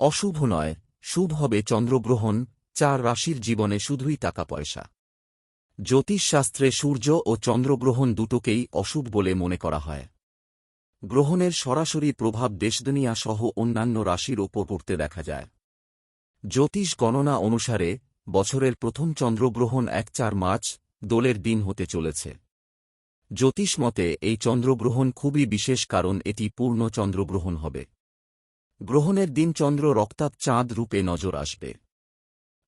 অশুভ নয়, শুভ হবে চন্দ্রগ্রহণ, চার রাশির জীবনে শুধুই টাকা পয়সা। জ্যোতিষশাস্ত্রে সূর্য ও চন্দ্রগ্রহণ দুটোকেই অশুভ বলে মনে করা হয়। গ্রহণের সরাসরি প্রভাব দেশদুনিয়া সহ অন্যান্য রাশির ওপর পড়তে দেখা যায়। জ্যোতিষ গণনা অনুসারে, বছরের প্রথম চন্দ্রগ্রহণ এক চার মার্চ, দোলের দিন হতে চলেছে। জ্যোতিষ মতে, এই চন্দ্রগ্রহণ খুবই বিশেষ কারণ এটি পূর্ণ চন্দ্রগ্রহণ হবে। গ্রহণের দিন চন্দ্র রক্তাপ চাঁদ রূপে নজর আসবে।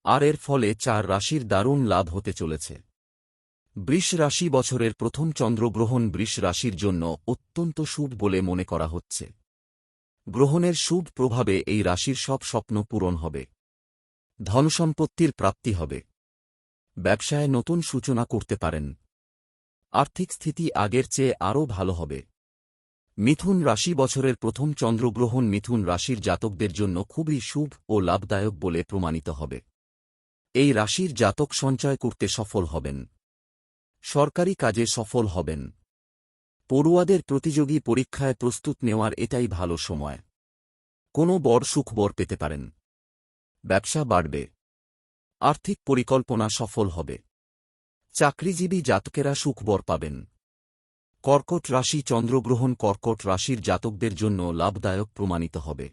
আর এর ফলে চার রাশির দারুণ লাভ হতে চলেছে। বৃষ রাশি বছরের প্রথম চন্দ্রগ্রহণ বৃষ রাশির জন্য অত্যন্ত শুভ বলে মনে করা হচ্ছে। গ্রহণের শুভ প্রভাবে এই রাশির সব স্বপ্ন পূরণ হবে। ধনসম্পত্তির প্রাপ্তি হবে। ব্যবসায় নতুন সূচনা করতে পারেন। আর্থিক স্থিতি আগের চেয়ে আরও ভালো হবে। মিথুন রাশি বছরের প্রথম চন্দ্রগ্রহণ মিথুন রাশির জাতকদের জন্য খুবই শুভ ও লাভদায়ক বলে প্রমাণিত হবে। এই রাশির জাতক সঞ্চয় করতে সফল হবেন। সরকারি কাজে সফল হবেন। পড়ুয়াদের প্রতিযোগী পরীক্ষায় প্রস্তুত নেওয়ার এটাই ভালো সময়। কোনো বড় সুখবর পেতে পারেন। ব্যবসা বাড়বে। আর্থিক পরিকল্পনা সফল হবে। চাকরিজীবী জাতকেরা সুখবর পাবেন। কর্কট রাশি চন্দ্রগ্রহণ কর্কট রাশির জাতকদের জন্য লাভদায়ক প্রমাণিত হবে।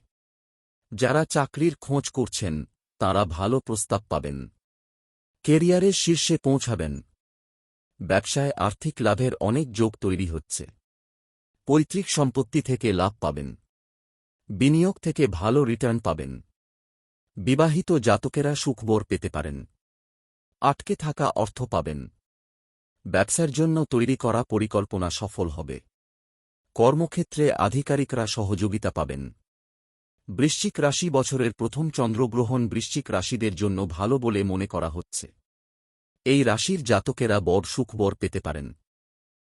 যারা চাকরির খোঁজ করছেন, তারা ভালো প্রস্তাব পাবেন। কেরিয়ারের শীর্ষে পৌঁছাবেন। ব্যবসায় আর্থিক লাভের অনেক যোগ তৈরি হচ্ছে। পৈতৃক সম্পত্তি থেকে লাভ পাবেন। বিনিয়োগ থেকে ভালো রিটার্ন পাবেন। বিবাহিত জাতকেরা সুখবর পেতে পারেন। আটকে থাকা অর্থ পাবেন। ব্যবসার জন্য তৈরি করা পরিকল্পনা সফল হবে। কর্মক্ষেত্রে আধিকারিকরা সহযোগিতা পাবেন। বৃশ্চিক রাশি বছরের প্রথম চন্দ্রগ্রহণ বৃশ্চিক রাশিদের জন্য ভালো বলে মনে করা হচ্ছে। এই রাশির জাতকেরা বড় সুখবর পেতে পারেন।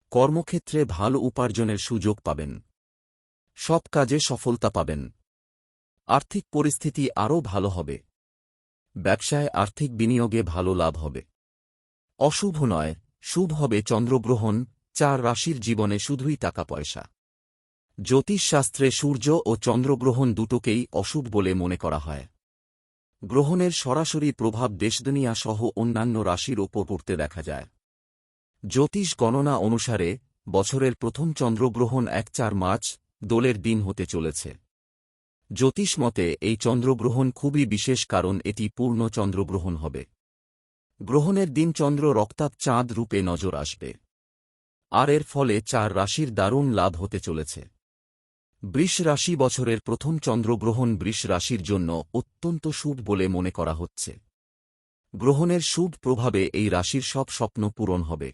কর্মক্ষেত্রে ভালো উপার্জনের সুযোগ পাবেন। সব কাজে সফলতা পাবেন। আর্থিক পরিস্থিতি আরও ভালো হবে। ব্যবসায় আর্থিক বিনিয়োগে ভালো লাভ হবে। অশুভ নয় শুভ হবে চন্দ্রগ্রহণ, চার রাশির জীবনে শুধুই টাকা পয়সা। জ্যোতিষশাস্ত্রে সূর্য ও চন্দ্রগ্রহণ দুটোকেই অশুভ বলে মনে করা হয়। গ্রহণের সরাসরি প্রভাব দেশদুনিয়া সহ অন্যান্য রাশির ওপর পড়তে দেখা যায়। জ্যোতিষ গণনা অনুসারে, বছরের প্রথম চন্দ্রগ্রহণ এক চার মার্চ, দোলের দিন হতে চলেছে। জ্যোতিষ মতে, এই চন্দ্রগ্রহণ খুবই বিশেষ কারণ এটি পূর্ণ চন্দ্রগ্রহণ হবে। গ্রহণের দিন চন্দ্র রক্তাপ চাঁদ রূপে নজর আসবে। আর এর ফলে চার রাশির দারুণ লাভ হতে চলেছে। বৃষ রাশি বছরের প্রথম চন্দ্রগ্রহণ বৃষ রাশির জন্য অত্যন্ত শুভ বলে মনে করা হচ্ছে। গ্রহণের শুভ প্রভাবে এই রাশির সব স্বপ্ন পূরণ হবে।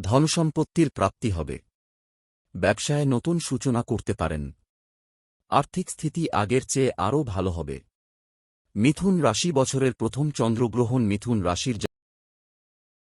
ধনসম্পত্তির প্রাপ্তি হবে। ব্যবসায় নতুন সূচনা করতে পারেন। আর্থিক স্থিতি আগের চেয়ে আরও ভালো হবে। মিথুন রাশি বছরের প্রথম চন্দ্রগ্রহণ মিথুন রাশির